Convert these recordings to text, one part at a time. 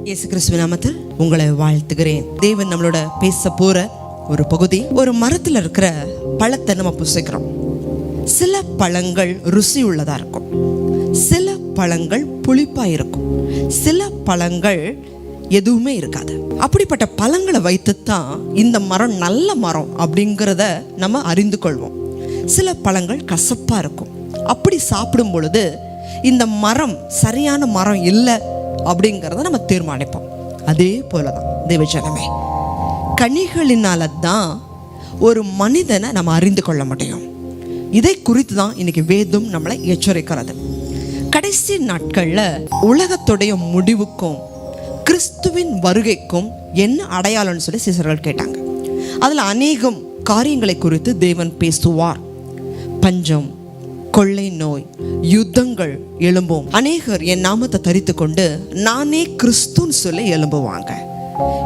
இயேசு கிறிஸ்துவ நாமத்தில் உங்களை வாழ்த்துகிறேன். தேவன் நம்மளோட பேச போற ஒரு பகுதி ஒரு மரத்துல இருக்கிற பழத்தை நம்ம புசிக்கிறோம். சில பழங்கள் ருசி உள்ளதா இருக்கும். சில பழங்கள் புளிப்பா இருக்கும். சில பழங்கள் எதுவுமே இருக்காது. அப்படிப்பட்ட பழங்களை வைத்துத்தான் இந்த மரம் நல்ல மரம் அப்படிங்கிறத நம்ம அறிந்து கொள்வோம். சில பழங்கள் கசப்பா இருக்கும். அப்படி சாப்பிடும் பொழுது இந்த மரம் சரியான மரம் இல்லை அப்படிங்கிறத நம்ம தீர்மானிப்போம். அதே போல தான் தேவஜனமே. கனிகளினால தான் ஒரு மனிதனை நம்ம அறிந்து கொள்ள முடியும். இதை குறித்து தான் இன்னைக்கு வேதம் நம்மளை எச்சரிக்கிறது. கடைசி நாட்களில் உலகத்துடைய முடிவுக்கும் கிறிஸ்துவின் வருகைக்கும் என்ன அடையாளம்னு சொல்லி சிசர்கள் கேட்டாங்க. அதில் அநேகம் காரியங்களை குறித்து தேவன் பேசுவார். பஞ்சம் கொள்ளை நோய் யுத்தங்கள் எழும்பும். அநேகர் என் நாமத்தை தரித்து கொண்டு நானே கிறிஸ்துன்னு சொல்லி எழும்புவாங்க.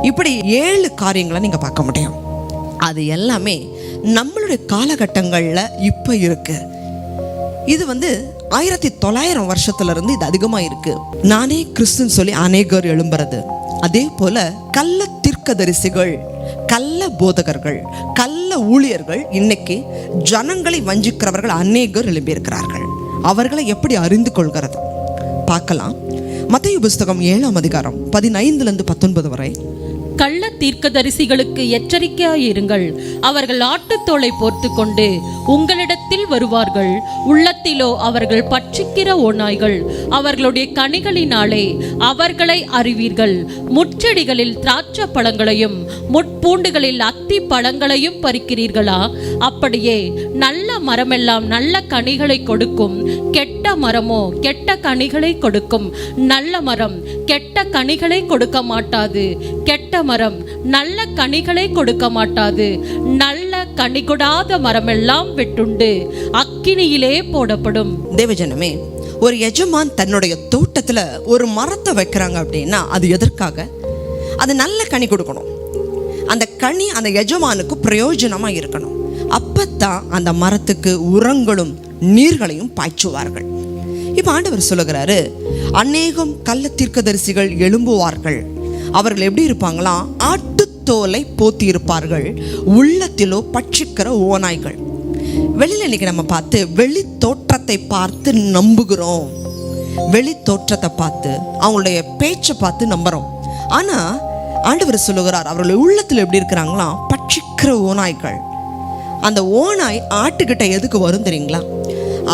இப்படி ஏழு காரியங்களை நீங்க பார்க்க முடியும். அது எல்லாமே நம்மளுடைய காலகட்டங்களில் இப்போ இருக்கு. இது வந்து ஆயிரத்தி தொள்ளாயிரம் வருஷத்துல இருந்து இது அதிகமா இருக்கு. நானே கிறிஸ்துன்னு சொல்லி அநேகர் எழும்புறது. அதே போல கள்ள தீர்க்கதரிசிகள் கள்ள போதகர்கள் கல்ல ஊழியர்கள் இன்னைக்கு ஜனங்களை வஞ்சிக்கிறவர்கள் அநேகர் எழுப்பியிருக்கிறார்கள் அவர்களை எப்படி அறிந்து கொள்கிறது? பார்க்கலாம். மத்திய புஸ்தகம் ஏழாம் அதிகாரம் பதினைந்துல இருந்து பத்தொன்பது வரை. கள்ள தீர்க்கதரிசிகளுக்கு எச்சரிக்கையாயிருங்கள். அவர்கள் ஆட்டுத்தோலை போர்த்து கொண்டு உங்களிடத்தில் வருவார்கள். உள்ளத்திலோ அவர்கள் பட்சிக்கிற ஓநாய்கள். அவர்களுடைய கனிகளினாலே அவர்களை அறிவீர்கள். முச்செடிகளில் திராட்சை பழங்களையும் முட்பூண்டுகளில் அத்தி பழங்களையும் பறிக்கிறீர்களா? அப்படியே நல்ல மரமெல்லாம் நல்ல கனிகளை கொடுக்கும். கெட்ட மரமோ கெட்ட கனிகளை கொடுக்கும். நல்ல மரம் கெட்ட கனிகளை கொடுக்க மாட்டாது கெட்ட மரம் நல்ல கனிகளை கொடுக்க மாட்டாது. நல்ல கனி கொடாத மரமெல்லாம் வெட்டுண்டு. அக்கினியிலே போடப்படும். தேவஜனமே ஒரு எஜமான் தன்னுடைய தோட்டத்துல ஒரு மரத்தை வைக்கிறாங்க அப்படின்னா அது எதற்காக? அது நல்ல கனி கொடுக்கணும். அந்த கனி அந்த எஜமானுக்கு பிரயோஜனமா இருக்கணும். அப்பத்தான் அந்த மரத்துக்கு உரங்களும் நீர்களையும் பாய்ச்சுவார்கள். இப்போ ஆண்டவர் சொல்லுகிறாரு அநேகம் கள்ள தீர்க்கதரிசிகள் எழும்புவார்கள். அவர்கள் எப்படி இருப்பாங்களாம்? ஆட் தோலை போத்தியிருப்பார்கள். உள்ளத்திலோ பட்சிக்கிற ஓநாய்கள். வெளியில் இன்னைக்கு நம்ம பார்த்து வெளி தோற்றத்தை பார்த்து நம்புகிறோம். வெளி தோற்றத்தை பார்த்து அவங்களுடைய பேச்சை பார்த்து நம்புகிறோம் ஆனால் ஆண்டவர் சொல்லுகிறார் அவர்களுடைய உள்ளத்தில் எப்படி இருக்கிறாங்களா? பட்சிக்கிற ஓநாய்கள். அந்த ஓநாய் ஆட்டுக்கிட்ட எதுக்கு வரும் தெரியுங்களா?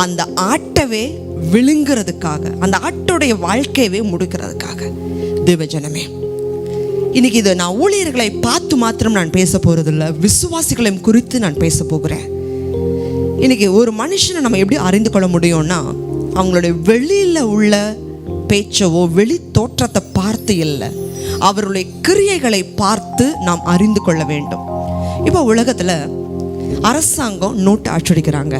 அந்த ஆட்டவே விழுங்கிறதுக்காக அந்த ஆட்டோடைய வாழ்க்கையவே முடுக்கிறதுக்காக. தேவஜனமே இன்னைக்கு இது நான் ஊழியர்களை பார்த்து மாத்திரம் நான் பேச போறதில்ல. விசுவாசிகளையும் குறித்து நான் பேச போகிறேன். இன்னைக்கு ஒரு மனுஷனை நம்ம எப்படி அறிந்து கொள்ள முடியும்னா அவங்களுடைய வெளியில் உள்ள பேச்சவோ வெளி தோற்றத்தை பார்த்து இல்லை. அவருடைய கிரியைகளை பார்த்து நாம் அறிந்து கொள்ள வேண்டும். இப்போ உலகத்தில் அரசாங்கம் நோட்டு அச்சடிக்கிறாங்க.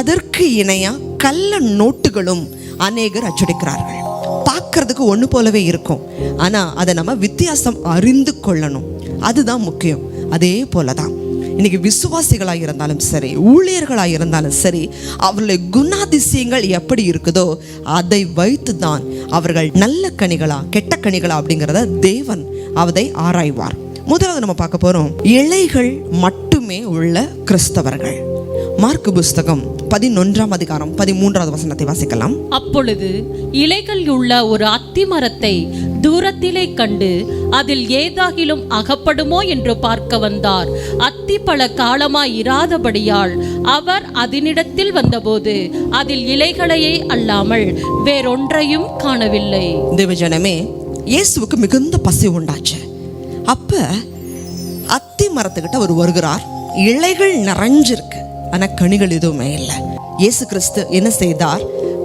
அதற்கு இணையாக கள்ள நோட்டுகளும் அநேகர் அச்சடிக்கிறார்கள். பார்க்கறதுக்கு ஒன்று போலவே இருக்கும். ஆனால் அதை நம்ம வித்தியாசம் அறிந்து கொள்ளணும். அதுதான் முக்கியம். அதே போல தான் இன்னைக்கு விசுவாசிகளாக இருந்தாலும் சரி ஊழியர்களாக இருந்தாலும் சரி அவர்களுடைய குணாதிசயங்கள் எப்படி இருக்குதோ அதை வைத்து தான் அவர்கள் நல்ல கனிகளா கெட்ட கனிகளா அப்படிங்கிறத தேவன் அதை ஆராய்வார். முதலாவது நம்ம பார்க்க போகிறோம் இலைகள் மட்டுமே உள்ள கிறிஸ்தவர்கள். மார்க்கு புஸ்தகம் பதினொன்றாம் அதிகாரம் பதிமூன்றாவது வசனத்தை வாசிக்கலாம். அப்பொழுது இலைகள் உள்ள ஒரு அத்தி மரத்தை தூரத்திலே கண்டு அதில் ஏதாகிலும் அகப்படுமோ என்று பார்க்க வந்தார். அத்தி பல காலமாய் இராதபடியால் அவர் அதனிடத்தில் வந்தபோது அதில் இலைகளையே அல்லாமல் வேறொன்றையும் காணவில்லை. தேவஜனமே இயேசுவுக்கு மிகுந்த பசி உண்டாச்சு. அப்ப அத்தி மரத்துக்கிட்ட அவர் வருகிறார். இலைகள் நிறைஞ்சிருக்கு. ஆனா கனிகள் எதுவுமே இல்லை. இயேசு கிறிஸ்து என்ன செய்தார்?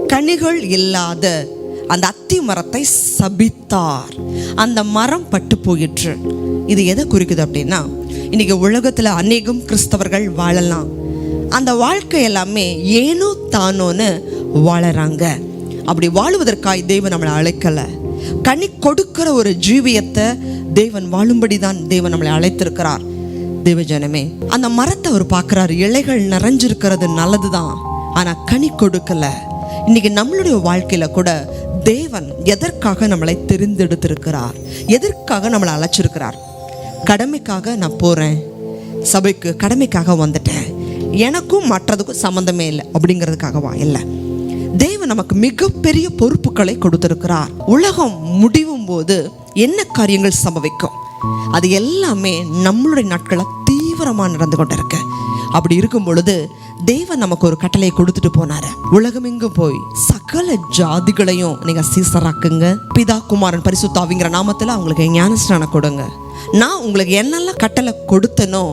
கனிகள் இல்லாத அந்த அத்தி மரத்தை சபித்தார். அந்த மரம் பட்டு போயிற்று. இது எதை குறிக்குது அப்படின்னா இன்னைக்கு உலகத்துல அநேகம் கிறிஸ்தவர்கள் வாழலாம். அந்த வாழ்க்கை எல்லாமே ஏனோ தானோன்னு வாழறாங்க. அப்படி வாழுவதற்காய் தேவன் நம்மளை அழைக்கல. கனி கொடுக்கிற ஒரு ஜீவியத்தை தேவன் வாழும்படி தான் தேவன் நம்மளை அழைத்திருக்கிறார். தேவஜனமே அந்த மரத்தை அவர் பார்க்குறாரு. இலைகள் நிறைஞ்சிருக்கிறது நல்லது தான் ஆனால் கனி கொடுக்கல. இன்னைக்கு நம்மளுடைய வாழ்க்கையில் கூட தேவன் எதற்காக நம்மளை தெரிந்தெடுத்திருக்கிறார்? எதற்காக நம்மளை அழைச்சிருக்கிறார்? கடமைக்காக நான் போகிறேன் சபைக்கு கடமைக்காக வந்துட்டேன். எனக்கும் மற்றதுக்கும் சம்மந்தமே இல்லை அப்படிங்கிறதுக்காகவா? இல்லை. தேவன் நமக்கு மிகப்பெரிய பொறுப்புகளை கொடுத்திருக்கிறார். உலகம் முடிவும் போது என்ன காரியங்கள் சம்பவிக்கும்? அது எல்லாமே நம்மளுடைய நாட்களை தீவிரமாக நடந்து கொண்டிருக்கு. அப்படி இருக்கும் பொழுது தேவன் நமக்கு ஒரு கட்டளையை கொடுத்துட்டு போனாரு. உலகமெங்கும் போய்? சகல ஜாதிகளையும் நீங்க சீசராக்குங்க. பிதா குமாரன் பரிசுத்தாவிங்கிற நாமத்துல அவங்களுக்கு ஞானஸ்நானம் கொடுங்க. நான் உங்களுக்கு என்னெல்லாம் கட்டளை கொடுத்தனோ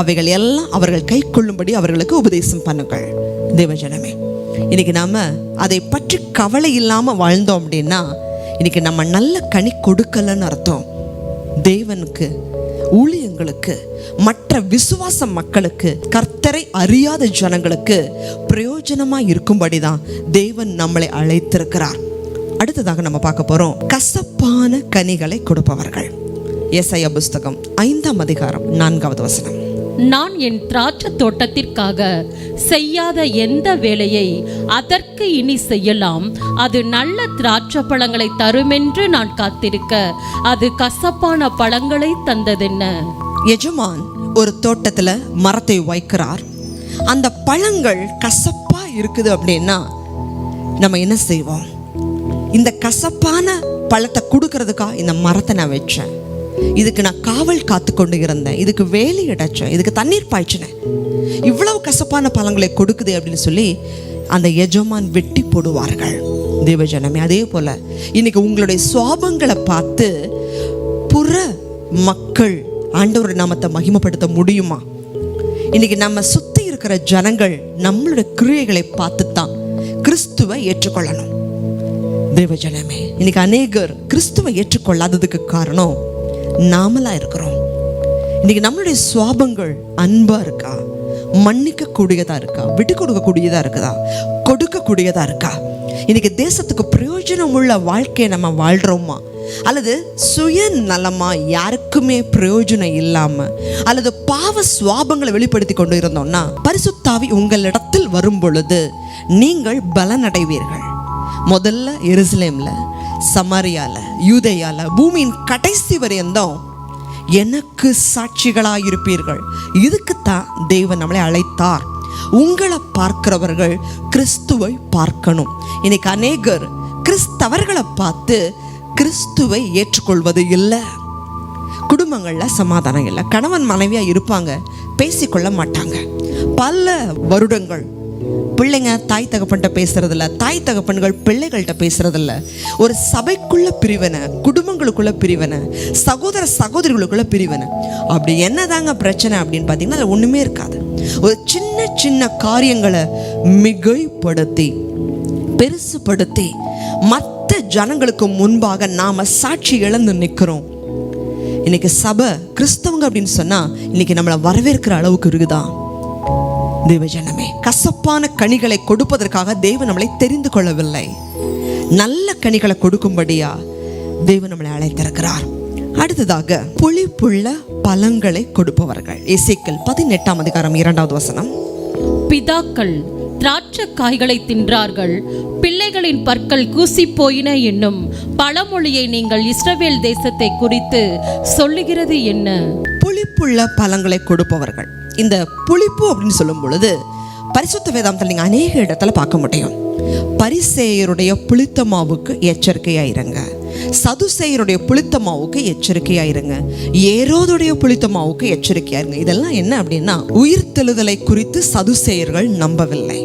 அவைகள் எல்லாம் அவர்கள் கை கொள்ளும்படி அவர்களுக்கு உபதேசம் பண்ணுங்கள். தேவஜனமே இன்னைக்கு நாம அதை பற்றி கவலை இல்லாம வாழ்ந்தோம் அப்படின்னா இன்னைக்கு நம்ம நல்ல கனி கொடுக்கலன்னு அர்த்தம். தேவனுக்கு ஊழியங்களுக்கு மற்ற விசுவாச மக்களுக்கு கர்த்தரை அறியாத ஜனங்களுக்கு பிரயோஜனமா இருக்கும்படி தான் தேவன் நம்மளை அழைத்திருக்கிறார். அடுத்ததாக நம்ம பார்க்க போறோம். கசப்பான கனிகளை கொடுப்பவர்கள். எஸ்ஐயா புஸ்தகம் ஐந்தாம் அதிகாரம் நான்காவது வசனம். நான் என் திராட்சை தோட்டத்திற்காக செய்யாத எந்த வேலையை அதற்கு இனி செய்யலாம். அது நல்ல திராட்சை பழங்களை தருமென்று நான் காத்திருக்க அது கசப்பான பழங்களை தந்ததென்ன? எஜமான் ஒரு தோட்டத்துல மரத்தை வைக்கிறார். அந்த பழங்கள் கசப்பா இருக்குது அப்படின்னா நம்ம என்ன செய்வோம்? இந்த கசப்பான பழத்தை கொடுக்கறதுக்கா இந்த மரத்தை நான் வச்சேன். இதுக்கு நான் காவல் காத்து கொண்டு இருந்தேன். இதுக்கு வேலி அடைச்சேன். இதுக்கு தண்ணீர் பாய்ச்சினேன். இவ்வளவு கசப்பான பழங்களை கொடுக்குது அப்படின்னு சொல்லி அந்த எஜமான் வெட்டி போடுவார்கள். தேவஜனமே அதே போல இன்னைக்கு உங்களுடைய சுவாபங்களை பார்த்து புற மக்கள் ஆண்டவர் நாமத்தை மகிமைப்படுத்த முடியுமா? இன்னைக்கு நம்ம சுத்தி இருக்கிற ஜனங்கள் நம்மளுடைய கிரியைகளை பார்த்து தான் கிறிஸ்துவை ஏற்றுக்கொள்ளணும். தேவஜனமே இன்னைக்கு அநேகர் கிறிஸ்துவை ஏற்றுக்கொள்ளாததுக்கு காரணம் நாமலா இருக்கிறோம். இன்னைக்கு நம்மளுடைய சுவாபங்கள் அன்பா இருக்கா? மன்னிக்க கூடியதா இருக்கா? விட்டு கொடுக்க இருக்குதா? கொடுக்க இருக்கா? இன்னைக்கு தேசத்துக்கு பிரயோஜனம் உள்ள வாழ்க்கையை நம்ம வாழ்கிறோமா அல்லது சுய நலமா யாருக்குமே பிரயோஜனம் இல்லாம அல்லது பாவ சுவாபங்களை வெளிப்படுத்தி கொண்டு இருந்தோம்னா பரிசுத்தாவி உங்களிடத்தில் வரும் பொழுது நீங்கள் பலனடைவீர்கள். முதல்ல எருசலேம்ல சமாரியால யூதையால பூமியின் கடைசி வரையந்தோம் எனக்கு சாட்சிகளாக இருப்பீர்கள் இதுக்குத்தான் தேவன் நம்மளை அழைத்தார். உங்களை பார்க்கிறவர்கள் கிறிஸ்துவை பார்க்கணும். இன்னைக்கு அநேகர் கிறிஸ்தவர்களை பார்த்து கிறிஸ்துவை ஏற்றுக்கொள்வது இல்லை. குடும்பங்கள்ல சமாதானம் இல்லை. கணவன் மனைவியா இருப்பாங்க பேசிக்கொள்ள மாட்டாங்க. பல வருடங்கள் பிள்ளைங்க தாய் தகப்பன்கிட்ட பேசுறதில்ல தாய் தகப்பன்கள் பிள்ளைகள்கிட்ட பேசுறதில்ல. ஒரு சபைக்குள்ள பிரிவினை குடும்பங்களுக்குள்ள பிரிவினை சகோதர சகோதரிகளுக்குள்ள பிரிவினை. அப்படி என்னதாங்க பிரச்சனை அப்படின்னு பார்த்தீங்கன்னா அது ஒண்ணுமே இருக்காது. ஒரு சின்ன சின்ன காரியங்களை மிகைப்படுத்தி பெருசுப்படுத்தி மற்ற ஜனங்களுக்கு முன்பாக நாம சாட்சி இழந்து நிற்கிறோம் இன்னைக்கு சபை கிறிஸ்தவங்க அப்படின்னு சொன்னா இன்னைக்கு நம்மளை வரவேற்கிற அளவுக்கு இருக்குதான் தேவஜனமே கசப்பான கனிகளை கொடுப்பதற்காக தேவன் நம்மளை தெரிந்து கொள்ளவில்லை. நல்ல கனிகளை கொடுக்கும்படியா தேவன் நம்மளை அழைத்திருக்கிறார். அடுத்ததாக புளிப்புள்ள பழங்களை கொடுப்பவர்கள். இசைக்கல் பதினெட்டாம் அதிகாரம் இரண்டாவது வசனம். பிதாக்கள் திராட்சை காய்களை தின்றார்கள் பிள்ளைகளின் பற்கள் கூசி போயின என்னும் பழமொழியை நீங்கள் இஸ்ரவேல் தேசத்தை குறித்து சொல்லுகிறது என்ன? புளிப்புள்ள பழங்களை கொடுப்பவர்கள். இந்த புளிப்பு அப்படின்னு சொல்லும் பொழுது பரிசுத்த வேதாந்தத்தில் நீங்கள் அநேக இடத்துல பார்க்க முடியும். பரிசேயருடைய புளித்த மாவுக்கு எச்சரிக்கையாயிருங்க. சதுசேயருடைய புளித்த மாவுக்கு எச்சரிக்கையாயிருங்க. ஏரோதுடைய புளித்த மாவுக்கு எச்சரிக்கையாயிருங்க. இதெல்லாம் என்ன அப்படின்னா உயிர்த்தெழுதலை குறித்து சதுசேயர்கள் நம்பவில்லை.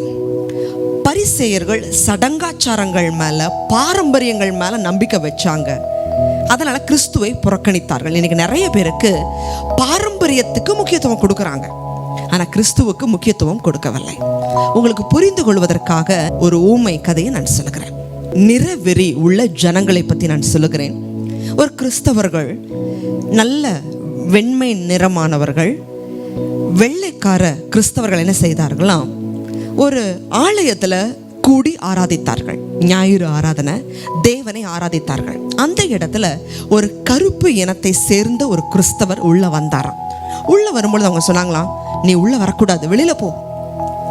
பரிசேயர்கள் சடங்காச்சாரங்கள் மேல பாரம்பரியங்கள் மேல நம்பிக்கை வச்சாங்க. அதனால கிறிஸ்துவை புறக்கணித்தார்கள். இன்னைக்கு நிறைய பேருக்கு பாரம்பரியத்துக்கு முக்கியத்துவம் கொடுக்கறாங்க. ஆனால் கிறிஸ்துவுக்கு முக்கியத்துவம் கொடுக்கவில்லை. உங்களுக்கு புரிந்து கொள்வதற்காக ஒரு ஊமை கதையை நான் சொல்லுகிறேன். நிறவெறி உள்ள ஜனங்களை பற்றி நான் சொல்லுகிறேன். ஒரு கிறிஸ்தவர்கள் நல்ல வெண்மை நிறமானவர்கள் வெள்ளைக்கார கிறிஸ்தவர்கள் என்ன செய்தார்களாம் ஒரு ஆலயத்துல கூடி ஆராதித்தார்கள். ஞாயிறு ஆராதனை தேவனை ஆராதித்தார்கள். அந்த இடத்துல ஒரு கருப்பு இனத்தை சேர்ந்த ஒரு கிறிஸ்தவர் உள்ள வந்தாராம். உள்ள வரும்பொழுது அவங்க சொன்னாங்களாம் நீ உள்ள வரக்கூடாது. வெளியில போ.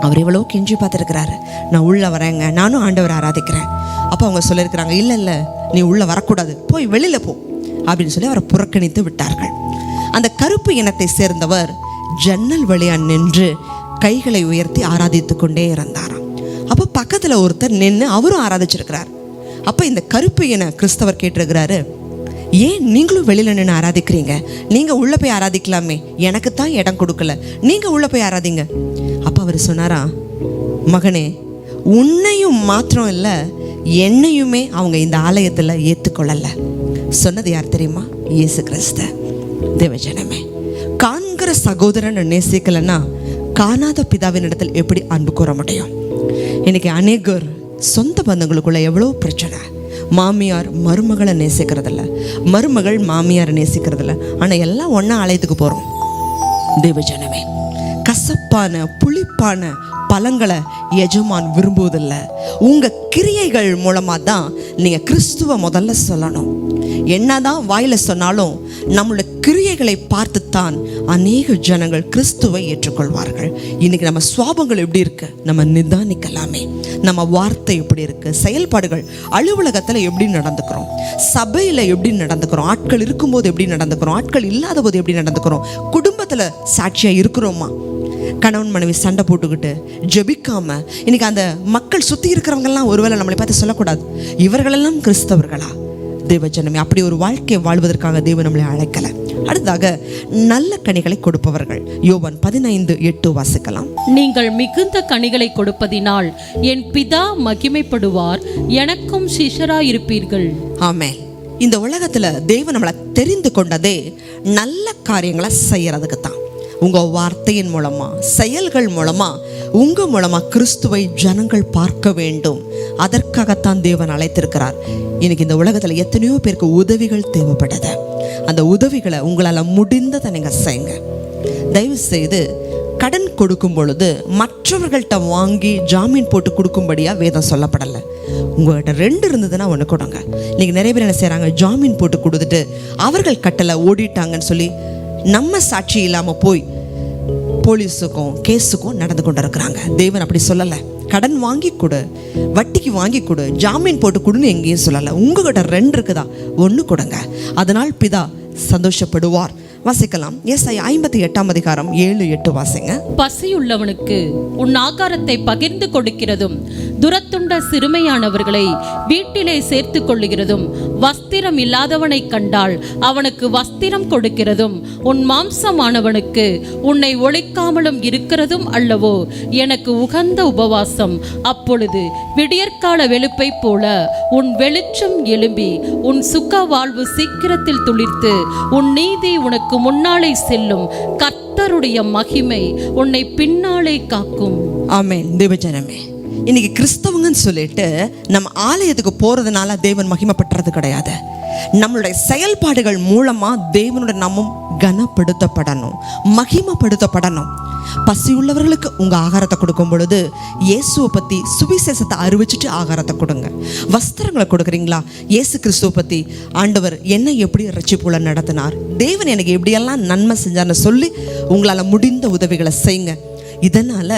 அவர் எவ்வளோ கெஞ்சி பார்த்துருக்கிறாரு. நான் உள்ளே வரேங்க. நானும் ஆண்டவர் ஆராதிக்கிறேன். அப்போ அவங்க சொல்லியிருக்கிறாங்க இல்லை இல்லை நீ உள்ளே வரக்கூடாது. போய் வெளியில் போ. அப்படின்னு சொல்லி அவரை புறக்கணித்து விட்டார்கள். அந்த கருப்பு இனத்தை சேர்ந்தவர் ஜன்னல் வழியா நின்று கைகளை உயர்த்தி ஆராதித்து கொண்டே இருந்தாராம். அப்போ பக்கத்தில் ஒருத்தர் நின்று அவரும் ஆராதிச்சிருக்கிறார். அப்போ இந்த கருப்பு என கிறிஸ்தவர் கேட்டிருக்கிறாரு ஏன் நீங்களும் வெளியில் நின்று ஆராதிக்கிறீங்க? நீங்கள் உள்ளே போய் ஆராதிக்கலாமே. எனக்கு தான் இடம் கொடுக்கல. நீங்கள் உள்ளே போய் ஆராதிங்க. அப்போ அவர் சொன்னாரா மகனே உன்னையும் மாத்திரம் இல்லை என்னையுமே அவங்க இந்த ஆலயத்தில் ஏற்றுக்கொள்ளலை சொன்னது யார் தெரியுமா? இயேசு கிறிஸ்த. தேவஜனமே காண்கிற சகோதரன் நேசிக்கலைன்னா காணாத பிதாவின் இடத்தில் எப்படி அன்பு கூற முடியும்? இன்றைக்கி அநேகர் சொந்த பந்தங்களுக்குள்ள எவ்வளோ பிரச்சனை. மாமியார் மருமகளை நேசிக்கிறதில்ல. மருமகள் மாமியாரை நேசிக்கிறதில்ல. ஆனால் எல்லாம் ஒன்றா ஆலயத்துக்கு போகிறோம் தேவஜனமே. கசப்பான புளிப்பான பலங்களை எஜமான் விரும்புவதில்லை. உங்கள் கிரியைகள் மூலமாக தான் நீங்கள் கிறிஸ்துவ முதல்ல சொல்லணும். என்னதான் வாயில சொன்னாலும் நம்மளுடைய கிரியைகளை பார்த்துத்தான் அநேக ஜனங்கள் கிறிஸ்துவை ஏற்றுக்கொள்வார்கள். இன்னைக்கு நம்ம சுவாபங்கள் எப்படி இருக்கு? நம்ம நிதானிக்கலாமே. நம்ம வார்த்தை எப்படி இருக்கு? செயல்பாடுகள் அலுவலகத்தில் எப்படி நடந்துக்கிறோம்? சபையில் எப்படி நடந்துக்கிறோம்? ஆட்கள் இருக்கும்போது எப்படி நடந்துக்கிறோம்? ஆட்கள் இல்லாத போது எப்படி நடந்துக்கிறோம்? குடும்பத்தில் சாட்சியாக இருக்கிறோமா? கணவன் மனைவி சண்டை போட்டுக்கிட்டு ஜெபிக்காம இன்னைக்கு அந்த மக்கள் சுற்றி இருக்கிறவங்கெல்லாம் ஒருவேளை நம்மளை பார்த்து சொல்லக்கூடாது. இவர்களெல்லாம் கிறிஸ்தவர்களா? தேவஜனமே அப்படி ஒரு வாழ்க்கையை வாழ்வதற்காக தேவன் நம்மளை அழைக்கல. அடுத்ததாக நல்ல கனிகளை கொடுப்பவர்கள். யோவான் பதினைந்து எட்டு வாசிக்கலாம். நீங்கள் மிகுந்த கனிகளை கொடுப்பதினால் என் பிதா மகிமைப்படுவார் எனக்கும் சிஷராயிருப்பீர்கள் ஆமென். இந்த உலகத்துல தேவன் நம்மளை தெரிந்து கொண்டதே நல்ல காரியங்களை செய்யறதுக்கு தான் உங்கள் வார்த்தையின் மூலமா செயல்கள் மூலமா உங்கள் மூலமாக கிறிஸ்துவை ஜனங்கள் பார்க்க வேண்டும். அதற்காகத்தான் தேவன் அழைத்திருக்கிறார். இன்னைக்கு இந்த உலகத்தில் எத்தனையோ பேருக்கு உதவிகள் தேவைப்படுது. அந்த உதவிகளை உங்களால் முடிந்ததை நீங்கள் செய்யுங்க. தயவு செய்து கடன் கொடுக்கும் பொழுது மற்றவர்கள்ட்ட வாங்கி ஜாமீன் போட்டு கொடுக்கும்படியாக வேதம் சொல்லப்படலை. உங்கள்கிட்ட ரெண்டு இருந்ததுன்னா ஒன்று கொடுங்க. இன்றைக்கி நிறைய பேர் என்ன செய்கிறாங்க ஜாமீன் போட்டு கொடுத்துட்டு அவர்கள் கட்டலை ஓடிட்டாங்கன்னு சொல்லி நம்ம சாட்சி இல்லாமல் போய் போலீஸுக்கும் கேஸுக்கும் நடந்து கொண்டு இருக்கிறாங்க தேவன் அப்படி சொல்லலை. கடன் வாங்கி கொடு வட்டிக்கு வாங்கி கொடு ஜாமீன் போட்டு கொடுன்னு எங்கேயும் சொல்லலை. உங்ககிட்ட ரெண்டு இருக்குதா? ஒன்று கொடுங்க. அதனால் பிதா சந்தோஷப்படுவார். வாசிக்கலாம். எஸ் ஐ ஐம்பத்தி எட்டாம் அதிகாரம் ஏழு எட்டு வாசிங்க. பசியுள்ளவனுக்கு உன் ஆகாரத்தை பகிர்ந்து கொடுக்கிறதும் துரத்துண்ட சிறுமையானவர்களை வீட்டிலே சேர்த்து கொள்ளுகிறதும் வஸ்திரம் இல்லாதவனை கண்டால் அவனுக்கு வஸ்திரம் கொடுக்கிறதும் உன் மாம்சமானவனுக்கு உன்னை ஒழிக்காமலும் இருக்கிறதும் அல்லவோ? எனக்கு உகந்த உபவாசம். அப்பொழுது விடியற்கால வெளுப்பை போல உன் வெளிச்சம் எழும்பி உன் சுக வாழ்வு சீக்கிரத்தில் துளிர்த்து உன் நீதி உனக்கு முன்னாலே செல்லும் கர்த்தருடைய மகிமை உன்னை பின்னாலே காக்கும். ஆமென். தேவஜனமே. இன்னைக்கு கிறிஸ்தவங்கன்னு சொல்லிட்டு நம்ம ஆலயத்துக்கு போறதுனால தேவன் மகிமைப்பட்டுறது கிடையாது. நம்மளுடைய செயல்பாடுகள் மூலமா தேவனோட நாமம் கனப்படுத்தப்படணும் மகிமைப்படுத்தப்படணும். பசியுள்ளவர்களுக்கு உங்க ஆகாரத்தை கொடுக்கும் பொழுது இயேசுவை பத்தி சுவிசேஷத்தை அறிவிச்சிட்டு ஆகாரத்தை கொடுங்க. வஸ்திரங்களை கொடுக்குறீங்களா? இயேசு கிறிஸ்துவ பத்தி ஆண்டவர் என்ன எப்படி ரட்சிப்புல நடத்தினார்? தேவன் எனக்கு எப்படியெல்லாம் நன்மை செஞ்சார்னு சொல்லி உங்களால் முடிந்த உதவிகளை செய்யுங்க. இதனால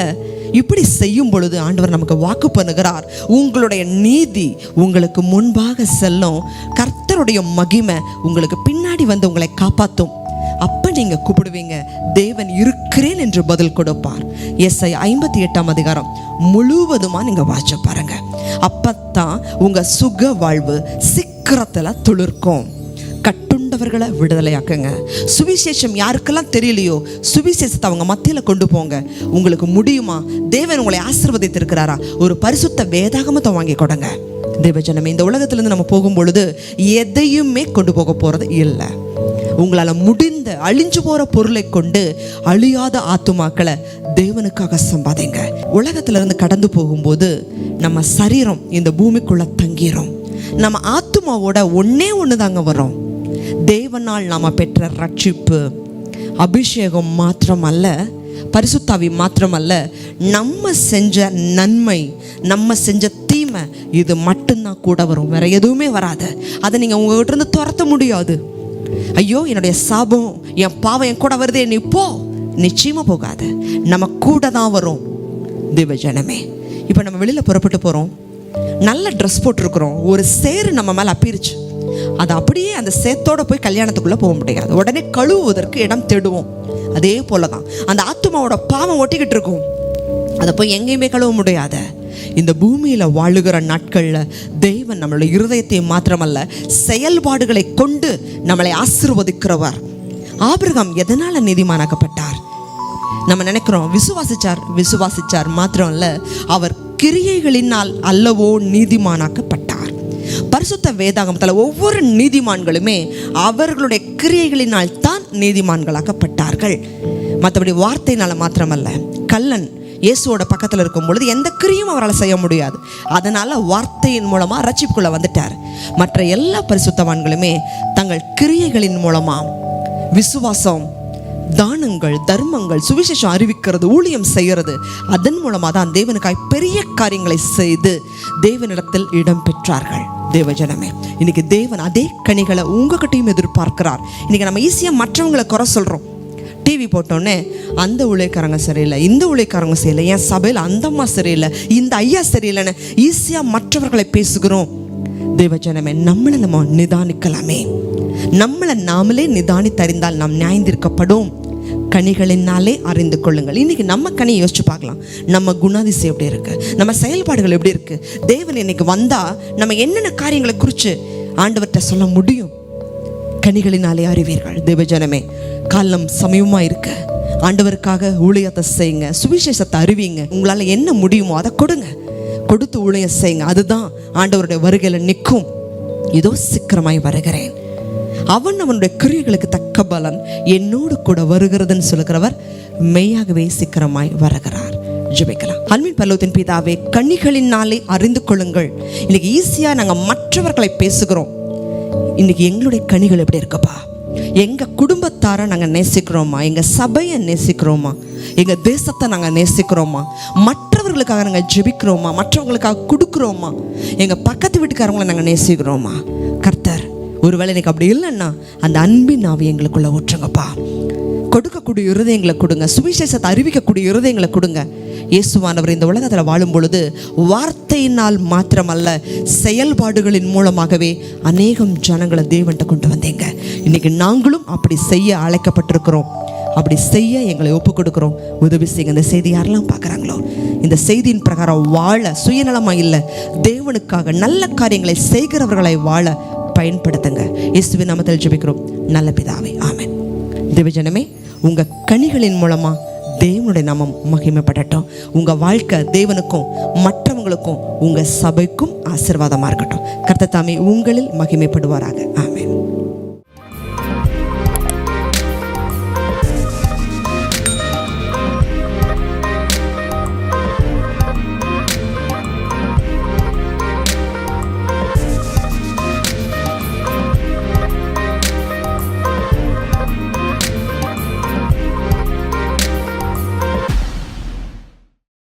இப்படி செய்யும் பொழுது ஆண்டவர் நமக்கு வாக்கு பண்ணுகிறார். உங்களுடைய நீதி உங்களுக்கு முன்பாக செல்லும். கர்த்தருடைய மகிமை உங்களுக்கு பின்னாடி வந்து உங்களை காப்பாற்றும் அப்ப நீங்க கூப்பிடுவீங்க தேவன் இருக்கிறேன் என்று பதில் கொடுப்பார். எஸ்ஐ ஐம்பத்தி எட்டாம் அதிகாரம். முழுவதுமா நீங்க வாட்ச பாருங்க. அப்பத்தான் உங்க சுக வாழ்வு சீக்கிரத்துல துளிர்க்கும். கட்டுண்டவர்களை விடுதலையாக்குங்க. சுவிசேஷம் யாருக்கெல்லாம் தெரியலையோ சுவிசேஷத்தை அவங்க மத்தியில் கொண்டு போங்க. உங்களுக்கு முடியுமா? தேவன் உங்களை ஆசிர்வதித்திருக்கிறாரா? ஒரு பரிசுத்த வேதாகமத்தை வாங்கி கொடுங்க. தேவஜனமே இந்த உலகத்திலேருந்து நம்ம போகும் பொழுது எதையுமே கொண்டு போக போறது இல்லை. உங்களால் முடிந்த அழிஞ்சு போற பொருளை கொண்டு அழியாத ஆத்துமாக்களை தேவனுக்காக சம்பாதிங்க. உலகத்துல இருந்து கடந்து போகும்போது நம்ம சரீரம் இந்த பூமிக்குள்ள தங்கிரும். நம்ம ஆத்துமாவோட ஒண்ணே ஒன்று தாங்க வரும். தேவனால் நாம் பெற்ற ரட்சிப்பு. அபிஷேகம் மாத்திரமல்ல பரிசுத்தாவி மாத்திரமல்ல நம்ம செஞ்ச நன்மை நம்ம செஞ்ச தீமை இது மட்டும்தான் கூட வரும். வேற எதுவுமே வராது. அதை நீங்கள் உங்ககிட்ட இருந்து துரத்த முடியாது. ஐயோ என்னுடைய சாபம் என் பாவம் என் கூட வருதே நீ போ. நிச்சயமாக போகாது. நம்ம கூட தான் வரும். தேவ ஜனமே இப்போ நம்ம வெளியில் புறப்பட்டு போகிறோம் நல்ல ட்ரெஸ் போட்டிருக்கிறோம். ஒரு சேரு நம்ம மேலே அப்பிருச்சு. அது அப்படியே அந்த சேத்தோட போய் கல்யாணத்துக்குள்ளே போக முடியாது. உடனே கழுவுவதற்கு இடம் தேடுவோம். அதே போல தான் அந்த ஆத்துமாவோட பாவம் ஒட்டிக்கிட்டு இருக்கும். அதை போய் எங்கேயுமே கழுவ முடியாத. இந்த பூமியில் வாழுகிற நாட்களில் தெய்வன் நம்மளுடைய இருதயத்தை மாத்திரமல்ல செயல்பாடுகளை கொண்டு நம்மளை ஆசிர்வதிக்கிறவர். ஆபிரகாம் எதனால் நீதிமானாக்கப்பட்டார்? நம்ம நினைக்கிறோம் விசுவாசிச்சார் விசுவாசிச்சார் மாத்திரம் இல்ல அவர் கிரியைகளினால் அல்லவோ நீதிமானாக்கப்பட்டார். பரிசுத்த வேதாகமத்தில் ஒவ்வொரு நீதிமான்களுமே அவர்களுடைய கிரியைகளினால் தான் நீதிமான்களாக்கப்பட்டார்கள். மற்றபடி வார்த்தையினால் மாத்திரமல்ல. கல்லன் இயேசுவோட பக்கத்தில் இருக்கும் பொழுது எந்த கிரியும் அவரால் செய்ய முடியாது. அதனால வார்த்தையின் மூலமா ரட்சிப்புக்குள்ள வந்துட்டார். மற்ற எல்லா பரிசுத்தவான்களுமே தங்கள் கிரியைகளின் மூலமா விசுவாசம் தானங்கள் தர்மங்கள் சுவிசேஷம் அறிவிக்கிறது ஊழியம் செய்கிறது. அதன் மூலமாக தான் தேவனுக்காய் பெரிய காரியங்களை செய்து தேவனிடத்தில் இடம் பெற்றார்கள். தேவஜனமே இன்னைக்கு தேவன் அதே கனிகளை உங்ககிட்டையும் எதிர்பார்க்கிறார். இன்னைக்கு நம்ம ஈஸியாக மற்றவங்களை குறை சொல்கிறோம் டிவி போட்டோன்னே அந்த உழைக்காரங்க சரியில்லை இந்த உழைக்காரங்க சரியில்லை என் சபையில் அந்த அம்மா சரியில்லை இந்த ஐயா சரியில்லைன்னு ஈஸியாக மற்றவர்களை பேசுகிறோம். தேவஜனமே நம்மளை நம்ம நிதானிக்கலாமே. நம்மளை நாமளே நிதானித்தறிந்தால் நாம் நியாயந்திருக்கப்படும். கனிகளினாலே அறிந்து கொள்ளுங்கள். இன்றைக்கி நம்ம கனி யோசிச்சு பார்க்கலாம். நம்ம குணாதிசயம் எப்படி இருக்கு? நம்ம செயல்பாடுகள் எப்படி இருக்கு? தேவன் இன்னைக்கு வந்தால் நம்ம என்னென்ன காரியங்களை குறித்து ஆண்டவர்கிட்ட சொல்ல முடியும்? கனிகளினாலே அறிவீர்கள். தேவஜனமே காலம் சமயமாக இருக்க. ஆண்டவருக்காக ஊழியத்தை செய்யுங்க. சுவிசேஷத்தை அறிவிங்க. உங்களால் என்ன முடியுமோ அதை கொடுங்க. கொடுத்து ஊழியம் செய்யுங்க. அதுதான் ஆண்டவருடைய வருகையில் நிற்கும். இதோ சீக்கிரமாய் வருகிறேன். அவன் அவனுடைய கிரியைகளுக்கு தக்க பலன் என்னோடு கூட வருகிறதுன்னு சொல்லுகிறவர் மெய்யாகவே சீக்கிரமாய் வருகிறார். ஜெபிக்கலாம். அன்பின் பல்லவத்தின் பிதாவே கண்ணிகளினாலே அறிந்து கொள்ளுங்கள். இன்னைக்கு ஈஸியாக நாங்கள் மற்றவர்களை பேசுகிறோம். இன்னைக்கு எங்களுடைய கனிகள் எப்படி இருக்குப்பா? எங்கள் குடும்பத்தாரை நாங்கள் நேசிக்கிறோமா? எங்கள் சபையை நேசிக்கிறோமா? எங்கள் தேசத்தை நாங்கள் நேசிக்கிறோமா? மற்றவர்களுக்காக நாங்கள் ஜெபிக்கிறோமா? மற்றவங்களுக்காக கொடுக்குறோமா? எங்கள் பக்கத்து வீட்டுக்காரங்களை நாங்கள் நேசிக்கிறோமா? கர்த்தர் ஒருவேளை எனக்கு அப்படி இல்லைன்னா அந்த அன்பின் ஆவி எங்களுக்குள்ள ஊற்றுங்கப்பா கொடுக்கக்கூடிய இருதயங்களை கொடுங்க. சுவிசேஷத்தை அறிவிக்கக்கூடிய இருதயங்களை கொடுங்க. இயேசுவானவர் இந்த உலகத்தில் வாழும் பொழுது வார்த்தையினால் மாத்திரமல்ல செயல்பாடுகளின் மூலமாகவே அநேகம் ஜனங்களை தேவன்கிட்ட கொண்டு வந்தீங்க. இன்னைக்கு நாங்களும் அப்படி செய்ய அழைக்கப்பட்டிருக்கிறோம். அப்படி செய்ய எங்களை ஒப்பு கொடுக்குறோம் உதவி செய்யுங்க. இந்த செய்தி யாரெல்லாம் பார்க்குறாங்களோ? இந்த செய்தியின் பிரகாரம் வாழ சுயநலமாக இல்லை. தேவனுக்காக நல்ல காரியங்களை செய்கிறவர்களை வாழ பயன்படுத்துங்க. இயேசுவின் நாமத்தில் ஜெபிக்கிறோம். நல்ல பிதாவே ஆமேன். தேவஜனமே உங்கள் கனிகளின் மூலமாக தேவனுடைய நாமம் மகிமைப்படட்டும். உங்கள் வாழ்க்கை தேவனுக்கும் மற்றவங்களுக்கும் உங்கள் சபைக்கும் ஆசீர்வாதமாக இருக்கட்டும். கர்த்த தாமே உங்களில் மகிமைப்படுவாராக. ஆமாம்